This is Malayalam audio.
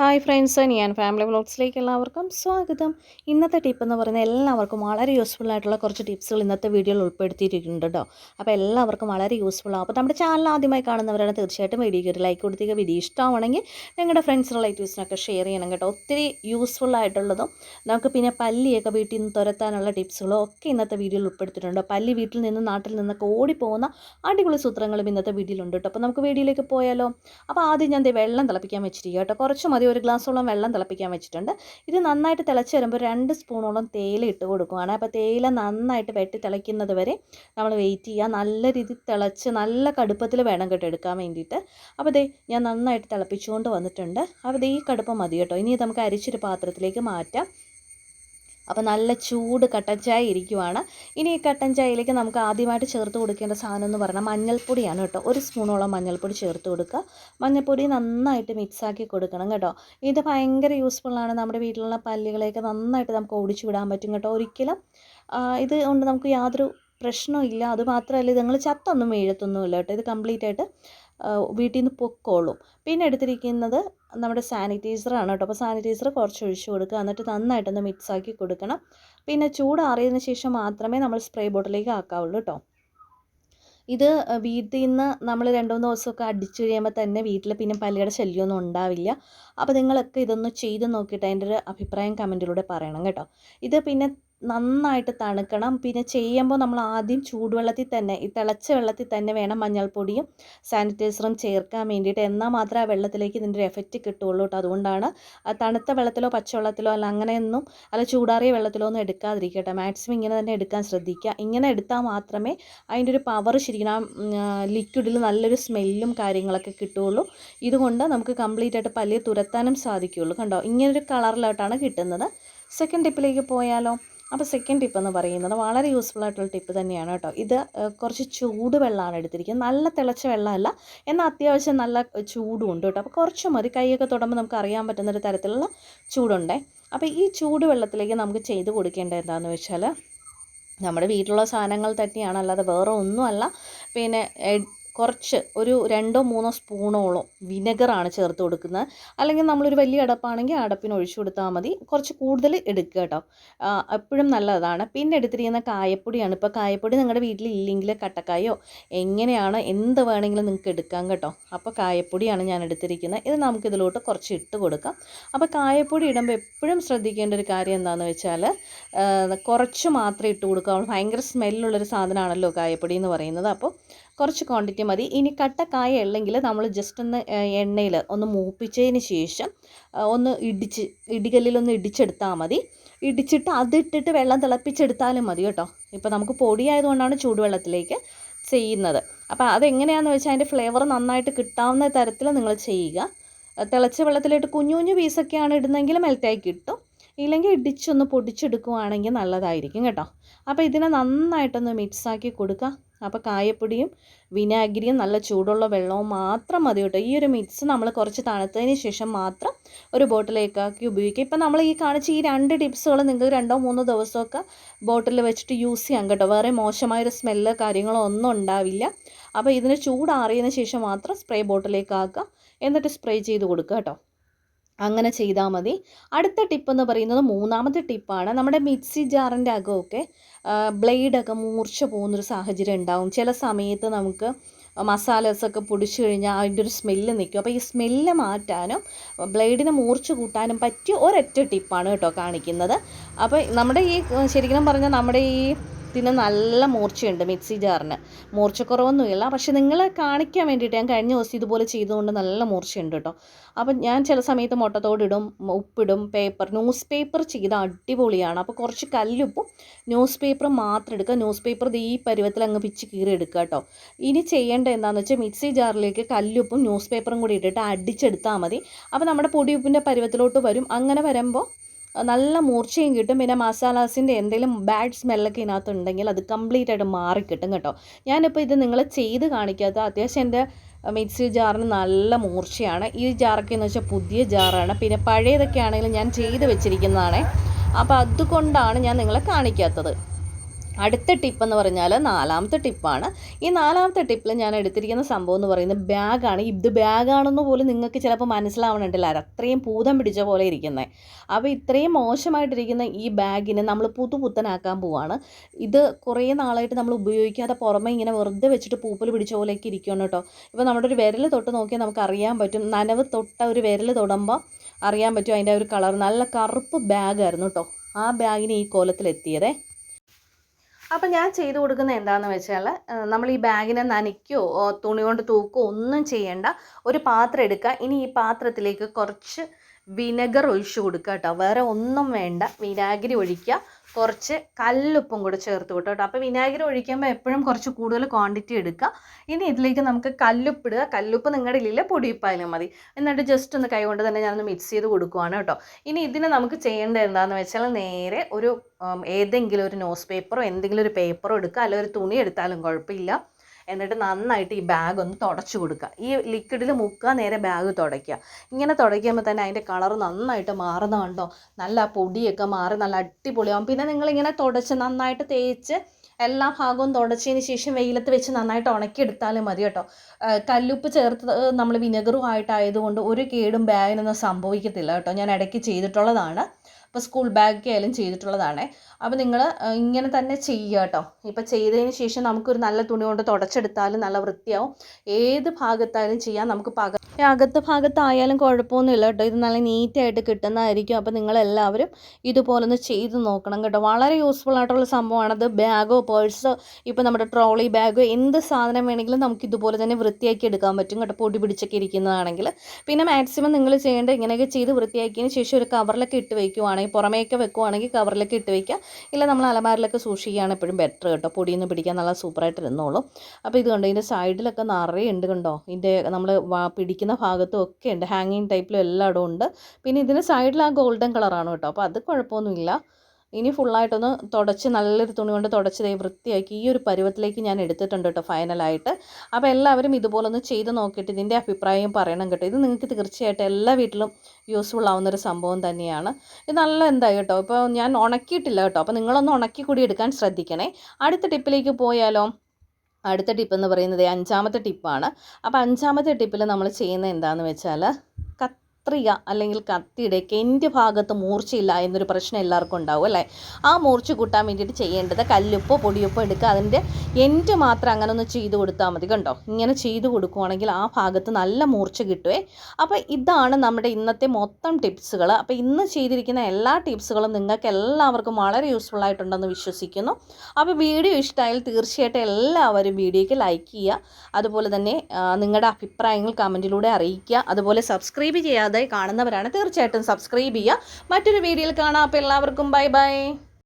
ഹായ് ഫ്രണ്ട്സ് ഞാൻ ഫാമിലി വ്ളോഗ്സിലേക്ക് എല്ലാവർക്കും സ്വാഗതം. ഇന്നത്തെ ടിപ്പ് എന്ന് പറയുന്നത് എല്ലാവർക്കും വളരെ യൂസ്ഫുൾ ആയിട്ടുള്ള കുറച്ച് ടിപ്സുകൾ ഇന്നത്തെ വീഡിയോയിൽ ഉൾപ്പെടുത്തിയിട്ടുണ്ട് കേട്ടോ അപ്പോൾ എല്ലാവർക്കും വളരെ യൂസ്ഫുൾ ആവും. അപ്പോൾ നമ്മുടെ ചാനൽ ആദ്യമായി കാണുന്നവരാണ് തീർച്ചയായിട്ടും വീഡിയോയ്ക്ക് ഒരു ലൈക്ക് കൊടുത്തിരിക്കുക. വീഡിയോ ഇഷ്ടമാണെങ്കിൽ ഞങ്ങളുടെ ഫ്രണ്ട്സ് റിലേറ്റീവ്സിനൊക്കെ ഷെയർ ചെയ്യണം കേട്ടോ. ഒത്തിരി യൂസ്ഫുൾ ആയിട്ടുള്ളതും നമുക്ക് പിന്നെ പല്ലിയൊക്കെ വീട്ടിൽ നിന്ന് തുരത്താനുള്ള ടിപ്സുകളും ഒക്കെ ഇന്നത്തെ വീഡിയോയിൽ ഉൾപ്പെടുത്തിയിട്ടുണ്ട് പല്ലി വീട്ടിൽ നിന്ന് നാട്ടിൽ നിന്നൊക്കെ ഓടിപ്പോകുന്ന അടിപൊളി സൂത്രങ്ങളും ഇന്നത്തെ വീഡിയോയിലുണ്ട് കേട്ടോ അപ്പോൾ നമുക്ക് വീഡിയോയിലേക്ക് പോയാലോ? അപ്പോൾ ആദ്യം ഞാൻ വെള്ളം തിളപ്പിക്കാൻ വെച്ചിരിക്കുക കേട്ടോ കുറച്ച് മതി ഒരു ഗ്ലാസ്സോളം വെള്ളം തിളപ്പിക്കാൻ വെച്ചിട്ടുണ്ട്. ഇത് നന്നായിട്ട് തിളച്ച് വരുമ്പോൾ രണ്ട് സ്പൂണോളം തേയില ഇട്ട് കൊടുക്കുകയാണ് അപ്പോൾ തേയില നന്നായിട്ട് വെട്ടി തിളയ്ക്കുന്നത് വരെ നമ്മൾ വെയിറ്റ് ചെയ്യുക. നല്ല രീതിയിൽ തിളച്ച് നല്ല കടുപ്പത്തിൽ വേണം കേട്ടോ എടുക്കാൻ വേണ്ടിയിട്ട്. അപ്പോൾ ദേ ഞാൻ നന്നായിട്ട് തിളപ്പിച്ചുകൊണ്ട് വന്നിട്ടുണ്ട്. അപ്പോൾ ദേ ഈ കടുപ്പം മതി കേട്ടോ. ഇനി നമുക്ക് അരിച്ചൊരു പാത്രത്തിലേക്ക് മാറ്റാം. അപ്പോൾ നല്ല ചൂട് കട്ടൻ ചായ ഇരിക്കുവാണ്. ഇനി ഈ കട്ടൻ ചായയിലേക്ക് നമുക്ക് ആദ്യമായിട്ട് ചേർത്ത് കൊടുക്കേണ്ട സാധനം എന്ന് പറഞ്ഞാൽ മഞ്ഞൾപ്പൊടിയാണ് കേട്ടോ. ഒരു സ്പൂണോളം മഞ്ഞൾപ്പൊടി ചേർത്ത് കൊടുക്കുക. മഞ്ഞൾപ്പൊടി നന്നായിട്ട് മിക്സാക്കി കൊടുക്കണം കേട്ടോ. ഇത് ഭയങ്കര യൂസ്ഫുള്ളാണ് നമ്മുടെ വീട്ടിലുള്ള പല്ലുകളെയൊക്കെ നന്നായിട്ട് നമുക്ക് ഓടിച്ചു വിടാൻ പറ്റും കേട്ടോ. ഒരിക്കലും ഇത് കൊണ്ട് നമുക്ക് യാതൊരു പ്രശ്നമില്ല അതുമാത്രമല്ല ഇത് നിങ്ങൾ ചത്തൊന്നും വീഴത്തൊന്നുമില്ല കേട്ടോ. ഇത് കംപ്ലീറ്റ് ആയിട്ട് വീട്ടിൽ നിന്ന് പൊക്കോളും. പിന്നെ എടുത്തിരിക്കുന്നത് നമ്മുടെ സാനിറ്റൈസറാണ് കേട്ടോ. അപ്പോൾ സാനിറ്റൈസർ കുറച്ച് ഒഴിച്ച് കൊടുക്കുക. എന്നിട്ട് നന്നായിട്ടൊന്ന് മിക്സാക്കി കൊടുക്കണം. പിന്നെ ചൂടാറിയതിന് ശേഷം മാത്രമേ നമ്മൾ സ്പ്രേ ബോട്ടിലേക്ക് ആക്കാവുള്ളൂ കേട്ടോ. ഇത് വീട്ടിൽ നിന്ന് നമ്മൾ രണ്ട് മൂന്ന് ദിവസമൊക്കെ അടിച്ചു കഴിയുമ്പോൾ തന്നെ വീട്ടിൽ പിന്നെ പല്ലിയുടെ ശല്യമൊന്നും ഉണ്ടാവില്ല. അപ്പോൾ നിങ്ങളൊക്കെ ഇതൊന്ന് ചെയ്ത് നോക്കിയിട്ട് അതിന്റെ ഒരു അഭിപ്രായം കമന്റിലൂടെ പറയണം കേട്ടോ. ഇത് പിന്നെ നന്നായിട്ട് തണുക്കണം. പിന്നെ ചെയ്യുമ്പോൾ നമ്മൾ ആദ്യം ചൂടുവെള്ളത്തിൽ തന്നെ ഈ തിളച്ച വെള്ളത്തിൽ തന്നെ വേണം മഞ്ഞൾപ്പൊടിയും സാനിറ്റൈസറും ചേർക്കാൻ വേണ്ടിയിട്ട്. എന്നാൽ മാത്രമേ ആ വെള്ളത്തിലേക്ക് ഇതിന്റെ ഒരു എഫക്റ്റ് കിട്ടുള്ളൂ കേട്ടോ. അതുകൊണ്ടാണ് തണുത്ത വെള്ളത്തിലോ പച്ചവെള്ളത്തിലോ അല്ല അങ്ങനെയൊന്നും അല്ല ചൂടാറിയ വെള്ളത്തിലോ ഒന്നും എടുക്കാതിരിക്കട്ടെ മാക്സിമം ഇങ്ങനെ തന്നെ എടുക്കാൻ ശ്രദ്ധിക്കുക. ഇങ്ങനെ എടുത്താൽ മാത്രമേ അതിന്റെ ഒരു പവർ ശരിക്കും ആ ലിക്വിഡിൽ നല്ലൊരു സ്മെല്ലും കാര്യങ്ങളൊക്കെ കിട്ടുകയുള്ളൂ. ഇതുകൊണ്ട് നമുക്ക് കംപ്ലീറ്റ് ആയിട്ട് പല്ലിയെ തുരത്താനും സാധിക്കുകയുള്ളൂ. കണ്ടോ? ഇങ്ങനൊരു കളറിലോട്ടാണ് കിട്ടുന്നത്. സെക്കൻഡ് ടിപ്പിലേക്ക് പോയാലോ? അപ്പോൾ സെക്കൻഡ് ടിപ്പ് എന്ന് പറയുന്നത് വളരെ യൂസ്ഫുൾ ആയിട്ടുള്ള ടിപ്പ് തന്നെയാണ് കേട്ടോ. ഇത് കുറച്ച് ചൂട് വെള്ളമാണ് എടുത്തിരിക്കുന്നത്. നല്ല തിളച്ച വെള്ളമല്ല എന്നാൽ അത്യാവശ്യം നല്ല ചൂടും ഉണ്ട് കേട്ടോ. അപ്പോൾ കുറച്ച് മതി. കൈയൊക്കെ തൊടുമ്പോൾ നമുക്ക് അറിയാൻ പറ്റുന്നൊരു തരത്തിലുള്ള ചൂടുണ്ടേ. അപ്പോൾ ഈ ചൂട് വെള്ളത്തിലേക്ക് നമുക്ക് ചെയ്ത് കൊടുക്കേണ്ടത് എന്താണെന്ന് വെച്ചാൽ നമ്മുടെ വീട്ടിലുള്ള സാധനങ്ങൾ തന്നെയാണ്. അല്ലാതെ വേറെ ഒന്നുമല്ല. പിന്നെ കുറച്ച് ഒരു രണ്ടോ മൂന്നോ സ്പൂണോളം വിനെഗറാണ് ചേർത്ത് കൊടുക്കുന്നത്. അല്ലെങ്കിൽ നമ്മളൊരു വലിയ അടപ്പാണെങ്കിൽ അടപ്പിന് ഒഴിച്ചു കൊടുത്താൽ മതി. കുറച്ച് കൂടുതൽ എടുക്കുക കേട്ടോ. എപ്പോഴും നല്ലതാണ്. പിന്നെ എടുത്തിരിക്കുന്ന കായപ്പൊടിയാണ്. ഇപ്പോൾ കായപ്പൊടി നിങ്ങളുടെ വീട്ടിൽ ഇല്ലെങ്കിൽ കട്ടക്കായോ എങ്ങനെയാണ് എന്ത് വേണമെങ്കിലും നിങ്ങൾക്ക് എടുക്കാം കേട്ടോ. അപ്പോൾ കായപ്പൊടിയാണ് ഞാൻ എടുത്തിരിക്കുന്നത്. ഇത് നമുക്ക് ഇതിലോട്ട് കുറച്ച് ഇട്ട് കൊടുക്കാം. അപ്പോൾ കായപ്പൊടി ഇടുമ്പോൾ എപ്പോഴും ശ്രദ്ധിക്കേണ്ട ഒരു കാര്യം എന്താണെന്ന് വെച്ചാൽ കുറച്ച് മാത്രമേ ഇട്ട് കൊടുക്കാവുള്ളൂ. ഭയങ്കര സ്മെല്ലുള്ളൊരു സാധനമാണല്ലോ കായപ്പൊടി എന്ന് പറയുന്നത്. അപ്പോൾ കുറച്ച് ക്വാണ്ടിറ്റി മതി. ഇനി കട്ടക്കായ ഉള്ളെങ്കിൽ നമ്മൾ ജസ്റ്റ് ഒന്ന് എണ്ണയിൽ ഒന്ന് മൂപ്പിച്ചതിന് ശേഷം ഒന്ന് ഇടിച്ച് ഇടികല്ലിലൊന്ന് ഇടിച്ചെടുത്താൽ മതി. ഇടിച്ചിട്ട് അതിട്ടിട്ട് വെള്ളം തിളപ്പിച്ചെടുത്താലും മതി കേട്ടോ. ഇപ്പോൾ നമുക്ക് പൊടിയായതുകൊണ്ടാണ് ചൂടുവെള്ളത്തിലേക്ക് ചെയ്യുന്നത്. അപ്പോൾ അതെങ്ങനെയാണെന്ന് വെച്ചാൽ അതിന്റെ ഫ്ലേവർ നന്നായിട്ട് കിട്ടാവുന്ന തരത്തിൽ നിങ്ങൾ ചെയ്യുക. തിളച്ച വെള്ളത്തിലിട്ട് കുഞ്ഞു കുഞ്ഞു പീസൊക്കെയാണ് ഇടുന്നതെങ്കിൽ മെൽറ്റായി കിട്ടും. ഇല്ലെങ്കിൽ ഇടിച്ചൊന്ന് പൊടിച്ചെടുക്കുവാണെങ്കിൽ നല്ലതായിരിക്കും കേട്ടോ. അപ്പോൾ ഇതിനെ നന്നായിട്ടൊന്ന് മിക്സാക്കി കൊടുക്കുക. അപ്പോൾ കായപ്പൊടിയും വിനാഗിരിയും നല്ല ചൂടുള്ള വെള്ളവും മാത്രം മതി കേട്ടോ. ഈ ഒരു മിക്സ് നമ്മൾ കുറച്ച് തണുത്തതിന് ശേഷം മാത്രം ഒരു ബോട്ടിലേക്കാക്കി ഉപയോഗിക്കുക. ഇപ്പം നമ്മൾ ഈ കാണിച്ച ഈ രണ്ട് ടിപ്സുകൾ നിങ്ങൾക്ക് രണ്ടോ മൂന്നോ ദിവസമൊക്കെ ബോട്ടിൽ വെച്ചിട്ട് യൂസ് ചെയ്യാം കേട്ടോ. വേറെ മോശമായൊരു സ്മെല്ല് കാര്യങ്ങളോ ഒന്നും ഉണ്ടാവില്ല. അപ്പോൾ ഇതിന് ചൂടാറിയതിന് ശേഷം മാത്രം സ്പ്രേ ബോട്ടിലേക്ക് ആക്കുക. എന്നിട്ട് സ്പ്രേ ചെയ്ത് കൊടുക്കുക കേട്ടോ. അങ്ങനെ ചെയ്താൽ മതി. അടുത്ത ടിപ്പ് എന്ന് പറയുന്നത് മൂന്നാമത്തെ ടിപ്പാണ് നമ്മുടെ മിക്സി ജാറിന്റെ അകമൊക്കെ ബ്ലേഡൊക്കെ മൂർച്ച പോകുന്നൊരു സാഹചര്യം ഉണ്ടാവും. ചില സമയത്ത് നമുക്ക് മസാലസൊക്കെ പൊടിച്ചു കഴിഞ്ഞാൽ അതിന്റെ ഒരു സ്മെല്ല് നിൽക്കും അപ്പോൾ ഈ സ്മെല്ല് മാറ്റാനും ബ്ലേഡിനെ മൂർച്ച കൂട്ടാനും പറ്റിയ ഒരൊറ്റ ടിപ്പാണ് കേട്ടോ കാണിക്കുന്നത്. അപ്പോൾ നമ്മുടെ ഈ ശരിക്കും പറഞ്ഞാൽ നമ്മുടെ ഈ ഇതിന് നല്ല മൂർച്ചയുണ്ട് മിക്സി ജാറിന്. മൂർച്ചക്കുറവൊന്നുമില്ല പക്ഷെ നിങ്ങളെ കാണിക്കാൻ വേണ്ടിയിട്ട് ഞാൻ കഴിഞ്ഞ ദിവസം ഇതുപോലെ ചെയ്തുകൊണ്ട് നല്ല മൂർച്ചയുണ്ട് കേട്ടോ. അപ്പം ഞാൻ ചില സമയത്ത് മുട്ടത്തോടിടും ഉപ്പിടും പേപ്പർ ന്യൂസ് പേപ്പർ ചെയ്ത അടിപൊളിയാണ്. അപ്പോൾ കുറച്ച് കല്ലുപ്പും ന്യൂസ് പേപ്പർ മാത്രം എടുക്കുക. ന്യൂസ് പേപ്പർ ഈ പരുവത്തിൽ അങ്ങ് പിച്ച് കീറി എടുക്കുക കേട്ടോ. ഇനി ചെയ്യേണ്ട എന്താണെന്ന് വെച്ചാൽ മിക്സി ജാറിലേക്ക് കല്ലുപ്പും ന്യൂസ് പേപ്പറും കൂടി ഇട്ടിട്ട് അടിച്ചെടുത്താൽ മതി. അപ്പോൾ നമ്മുടെ പൊടിയുപ്പിന്റെ പരുവത്തിലോട്ട് വരും. അങ്ങനെ വരുമ്പോൾ നല്ല മൂർച്ചയും കിട്ടും. പിന്നെ മസാലാസിന്റെ എന്തെങ്കിലും ബാഡ് സ്മെല്ലൊക്കെ ഇതിനകത്ത് ഉണ്ടെങ്കിൽ അത് കംപ്ലീറ്റ് ആയിട്ട് മാറിക്കിട്ടും കേട്ടോ ഞാനിപ്പോൾ ഇത് നിങ്ങൾ ചെയ്ത് കാണിക്കാത്ത അത്യാവശ്യം എന്റെ മിക്സി ജാറിന് നല്ല മൂർച്ചയാണ്. ഈ ജാറൊക്കെ എന്ന് വെച്ചാൽ പുതിയ ജാറാണ്. പിന്നെ പഴയതൊക്കെ ആണെങ്കിലും ഞാൻ ചെയ്ത് വെച്ചിരിക്കുന്നതാണ്. അപ്പോൾ അതുകൊണ്ടാണ് ഞാൻ നിങ്ങളെ കാണിക്കാത്തത്. അടുത്ത ടിപ്പ് എന്ന് പറഞ്ഞാൽ നാലാമത്തെ ടിപ്പാണ്. ഈ നാലാമത്തെ ടിപ്പിൽ ഞാൻ എടുത്തിരിക്കുന്ന സംഭവം എന്ന് പറയുന്നത് ബാഗാണ്. ഇത് ബാഗാണെന്ന് പോലും നിങ്ങൾക്ക് ചിലപ്പോൾ മനസ്സിലാവണുണ്ടല്ല. അത്രയും പൂതം പിടിച്ച പോലെ ഇരിക്കുന്നത് അപ്പോൾ ഇത്രയും മോശമായിട്ടിരിക്കുന്ന ഈ ബാഗിനെ നമ്മൾ പുതുപുത്തനാക്കാൻ പോവാണ്. ഇത് കുറേ നാളായിട്ട് നമ്മൾ ഉപയോഗിക്കാതെ പുറമെ ഇങ്ങനെ വെറുതെ വെച്ചിട്ട് പൂപ്പൽ പിടിച്ച പോലെയൊക്കെ ഇരിക്കുകയാണ് കേട്ടോ. ഇപ്പോൾ നമ്മുടെ ഒരു വിരൽ തൊട്ട് നോക്കിയാൽ നമുക്ക് അറിയാൻ പറ്റും. നനവ് തൊട്ട ഒരു വിരൽ തൊടുമ്പോൾ അറിയാൻ പറ്റും അതിന്റെ ഒരു കളർ നല്ല കറുപ്പ് ബാഗായിരുന്നു കേട്ടോ. ആ ബാഗിന് ഈ കോലത്തിലെത്തിയതേ. അപ്പം ഞാൻ ചെയ്തു കൊടുക്കുന്നത് എന്താണെന്ന് വെച്ചാൽ നമ്മൾ ഈ ബാഗിനെ നനയ്ക്കോ തുണി കൊണ്ട് തൂക്കോ ഒന്നും ചെയ്യേണ്ട. ഒരു പാത്രം എടുക്കുക. ഇനി ഈ പാത്രത്തിലേക്ക് കുറച്ച് വിനെഗർ ഒഴിച്ച് കൊടുക്കുക കേട്ടോ. വേറെ ഒന്നും വേണ്ട. വിനാഗിരി ഒഴിക്കുക. കുറച്ച് കല്ലുപ്പും കൂടെ ചേർത്ത് കൂട്ടോ കേട്ടോ. അപ്പോൾ വിനാഗിരി ഒഴിക്കുമ്പോൾ എപ്പോഴും കുറച്ച് കൂടുതൽ ക്വാണ്ടിറ്റി എടുക്കുക. ഇനി ഇതിലേക്ക് നമുക്ക് കല്ലുപ്പ് ഇടുക. കല്ലുപ്പ് നിങ്ങളുടെ ഇല്ല പൊടിയിപ്പായാലും മതി. എന്നിട്ട് ജസ്റ്റ് ഒന്ന് കൈ കൊണ്ട് തന്നെ ഞാനൊന്ന് മിക്സ് ചെയ്ത് കൊടുക്കുവാണ് കേട്ടോ. ഇനി ഇതിനെ നമുക്ക് ചെയ്യേണ്ടത് എന്താണെന്ന് വെച്ചാൽ നേരെ ഒരു ഏതെങ്കിലും ഒരു ന്യൂസ് പേപ്പറോ എന്തെങ്കിലും ഒരു പേപ്പറോ എടുക്കുക. അല്ലെങ്കിൽ ഒരു തുണി എടുത്താലും കുഴപ്പമില്ല. എന്നിട്ട് നന്നായിട്ട് ഈ ബാഗ് ഒന്ന് തുടച്ചു കൊടുക്കുക. ഈ ലിക്വിഡിൽ മുക്കുക നേരെ ബാഗ് തുടയ്ക്കുക. ഇങ്ങനെ തുടയ്ക്കുമ്പോൾ തന്നെ അതിന്റെ കളർ നന്നായിട്ട് മാറുന്ന കണ്ടോ? നല്ല പൊടിയൊക്കെ മാറി നല്ല അടിപൊളിയാവും. പിന്നെ നിങ്ങളിങ്ങനെ തുടച്ച് നന്നായിട്ട് തേച്ച് എല്ലാ ഭാഗവും തുടച്ചതിന് ശേഷം വെയിലത്ത് വെച്ച് നന്നായിട്ട് ഉണക്കിയെടുത്താലും മതി കേട്ടോ. കല്ലുപ്പ് ചേർത്ത് നമ്മൾ വിനെഗറും ആയിട്ടായതുകൊണ്ട് ഒരു കേടും ബാഗിനൊന്നും സംഭവിക്കത്തില്ല കേട്ടോ. ഞാൻ ഇടയ്ക്ക് ചെയ്തിട്ടുള്ളതാണ്. ഇപ്പോൾ സ്കൂൾ ബാഗ് ആയാലും ചെയ്തിട്ടുള്ളതാണ്. അപ്പോൾ നിങ്ങൾ ഇങ്ങനെ തന്നെ ചെയ്യുക കേട്ടോ. ഇപ്പോൾ ചെയ്തതിന് ശേഷം നമുക്കൊരു നല്ല തുണി കൊണ്ട് തുടച്ചെടുത്താലും നല്ല വൃത്തിയാവും. ഏത് ഭാഗത്തായാലും ചെയ്യാം. നമുക്ക് പക അകത്ത് ഭാഗത്തായാലും കുഴപ്പമൊന്നുമില്ല കേട്ടോ. ഇത് നല്ല നീറ്റായിട്ട് കിട്ടുന്നതായിരിക്കും. അപ്പോൾ നിങ്ങളെല്ലാവരും ഇതുപോലൊന്ന് ചെയ്ത് നോക്കണം കേട്ടോ. വളരെ യൂസ്ഫുൾ ആയിട്ടുള്ള സംഭവമാണ്. അത് ബാഗോ പേഴ്സോ ഇപ്പോൾ നമ്മുടെ ട്രോളി ബാഗോ എന്ത് സാധനം വേണമെങ്കിലും നമുക്ക് ഇതുപോലെ തന്നെ വൃത്തിയാക്കി എടുക്കാൻ പറ്റും കേട്ടോ. പൊടി പിടിച്ചൊക്കെ ഇരിക്കുന്നതാണെങ്കിൽ. പിന്നെ മാക്സിമം നിങ്ങൾ ചെയ്യേണ്ടത് ഇങ്ങനെയൊക്കെ ചെയ്ത് വൃത്തിയാക്കിയതിന് ശേഷം ഒരു കവറിലൊക്കെ ഇട്ട് വയ്ക്കുവാണെങ്കിൽ പുറമേയൊക്കെ വെക്കുവാണെങ്കിൽ കവറിലേക്ക് ഇട്ട് വയ്ക്കുക ഇല്ല നമ്മൾ അലമാരിലൊക്കെ സൂക്ഷിക്കുകയാണ് എപ്പോഴും ബെറ്റർ കേട്ടോ. പൊടിയൊന്നും പിടിക്കാൻ നല്ല സൂപ്പറായിട്ട് ഇരുന്നോളും. അപ്പോൾ ഇത് ഇതിന്റെ സൈഡിലൊക്കെ നിറയെ ഉണ്ട് കണ്ടോ? ഇതിന്റെ നമ്മൾ പിടിക്കുന്ന ഭാഗത്തും ഒക്കെ ഉണ്ട്. ഹാങ്ങിങ് ടൈപ്പിലും എല്ലായിടവും ഉണ്ട്. പിന്നെ ഇതിന് സൈഡിൽ ആ ഗോൾഡൻ കളറാണ് കേട്ടോ. അപ്പോൾ അത് കുഴപ്പമൊന്നുമില്ല. ഇനി ഫുള്ളായിട്ടൊന്ന് തുടച്ച് നല്ലൊരു തുണി കൊണ്ട് തുടച്ച് ദേ വൃത്തിയാക്കി ഈ ഒരു പരുവത്തിലേക്ക് ഞാൻ എടുത്തിട്ടുണ്ട് കേട്ടോ ഫൈനലായിട്ട് അപ്പോൾ എല്ലാവരും ഇതുപോലൊന്ന് ചെയ്ത് നോക്കിയിട്ട് ഇതിന്റെ അഭിപ്രായം പറയണം കേട്ടോ. ഇത് നിങ്ങൾക്ക് തീർച്ചയായിട്ടും എല്ലാ വീട്ടിലും യൂസ്ഫുൾ ആവുന്നൊരു സംഭവം തന്നെയാണ്. ഇത് നല്ല എന്തായി കേട്ടോ. ഇപ്പോൾ ഞാൻ ഉണക്കിയിട്ടില്ല കേട്ടോ. അപ്പോൾ നിങ്ങളൊന്ന് ഉണക്കി കൂടി എടുക്കാൻ ശ്രദ്ധിക്കണേ. അടുത്ത ടിപ്പിലേക്ക് പോയാലോ? അടുത്ത ടിപ്പ് എന്ന് പറയുന്നത് അഞ്ചാമത്തെ ടിപ്പാണ്. അപ്പോൾ അഞ്ചാമത്തെ ടിപ്പിൽ നമ്മൾ ചെയ്യുന്നത് എന്താണെന്ന് വെച്ചാൽ കത്രിക അല്ലെങ്കിൽ കത്തിയുടെ എന്റെ ഭാഗത്ത് മൂർച്ചയില്ല എന്നൊരു പ്രശ്നം എല്ലാവർക്കും ഉണ്ടാവും അല്ലേ? ആ മൂർച്ച കൂട്ടാൻ വേണ്ടിയിട്ട് ചെയ്യേണ്ടത് കല്ലുപ്പോ പൊടിയുപ്പോ എടുക്കുക. അതിന്റെ എന്റെ മാത്രം അങ്ങനെ ഒന്ന് ചെയ്ത് കൊടുത്താൽ മതി കണ്ടോ? ഇങ്ങനെ ചെയ്ത് കൊടുക്കുവാണെങ്കിൽ ആ ഭാഗത്ത് നല്ല മൂർച്ച കിട്ടുവേ. അപ്പോൾ ഇതാണ് നമ്മുടെ ഇന്നത്തെ മൊത്തം ടിപ്സുകൾ. അപ്പോൾ ഇന്ന് ചെയ്തിരിക്കുന്ന എല്ലാ ടിപ്സുകളും നിങ്ങൾക്ക് എല്ലാവർക്കും വളരെ യൂസ്ഫുൾ ആയിട്ടുണ്ടെന്ന് വിശ്വസിക്കുന്നു. അപ്പോൾ വീഡിയോ ഇഷ്ടമായാൽ തീർച്ചയായിട്ടും എല്ലാവരും വീഡിയോയ്ക്ക് ലൈക്ക് ചെയ്യുക. അതുപോലെ തന്നെ നിങ്ങളുടെ അഭിപ്രായങ്ങൾ കമന്റിലൂടെ അറിയിക്കുക. അതുപോലെ സബ്സ്ക്രൈബ് ചെയ്യാതെ കാണുന്നവരാണ്. തീർച്ചയായിട്ടും സബ്സ്ക്രൈബ് ചെയ്യുക. മറ്റൊരു വീഡിയോയിൽ കാണാം. അപ്പോൾ എല്ലാവർക്കും ബൈ ബൈ